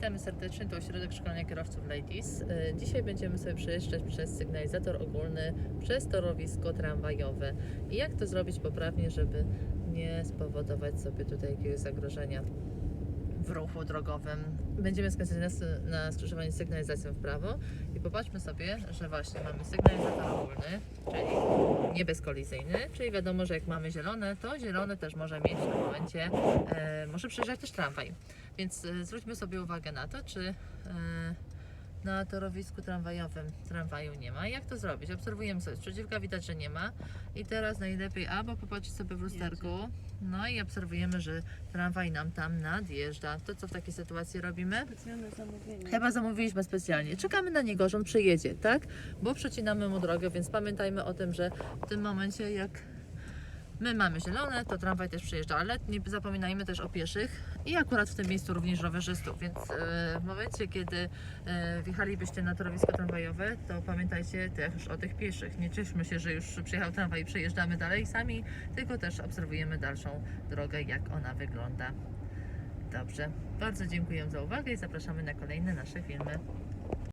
Witamy serdecznie, to ośrodek szkolenia kierowców Ladies. E, Dzisiaj będziemy sobie przejeżdżać przez sygnalizator ogólny, przez torowisko tramwajowe. I jak to zrobić poprawnie, żeby nie spowodować sobie tutaj jakiegoś zagrożenia w ruchu drogowym. Będziemy skręcać na, na skrzyżowaniu sygnalizacją w prawo i popatrzmy sobie, że właśnie mamy sygnalizator ogólny, czyli niebezkolizyjny, czyli wiadomo, że jak mamy zielone, to zielone też może mieć w tym momencie, e, może przejeżdżać też tramwaj. Więc e, zwróćmy sobie uwagę na to, czy e, na torowisku tramwajowym tramwaju nie ma. Jak to zrobić? Obserwujemy sobie. Z przeciwka widać, że nie ma. I teraz najlepiej albo popatrzeć sobie w lusterku, no i obserwujemy, że tramwaj nam tam nadjeżdża. To co w takiej sytuacji robimy? Specjalne zamówienie. Chyba zamówiliśmy specjalnie. Czekamy na niego, że on przyjedzie, tak? Bo przecinamy mu drogę, więc pamiętajmy o tym, że w tym momencie jak my mamy zielone, to tramwaj też przyjeżdża, ale nie zapominajmy też o pieszych i akurat w tym miejscu również rowerzystów, więc e, w momencie, kiedy e, wjechalibyście na torowisko tramwajowe, to pamiętajcie też o tych pieszych. Nie cieszmy się, że już przyjechał tramwaj i przejeżdżamy dalej sami, tylko też obserwujemy dalszą drogę, jak ona wygląda. Dobrze, bardzo dziękuję za uwagę i zapraszamy na kolejne nasze filmy.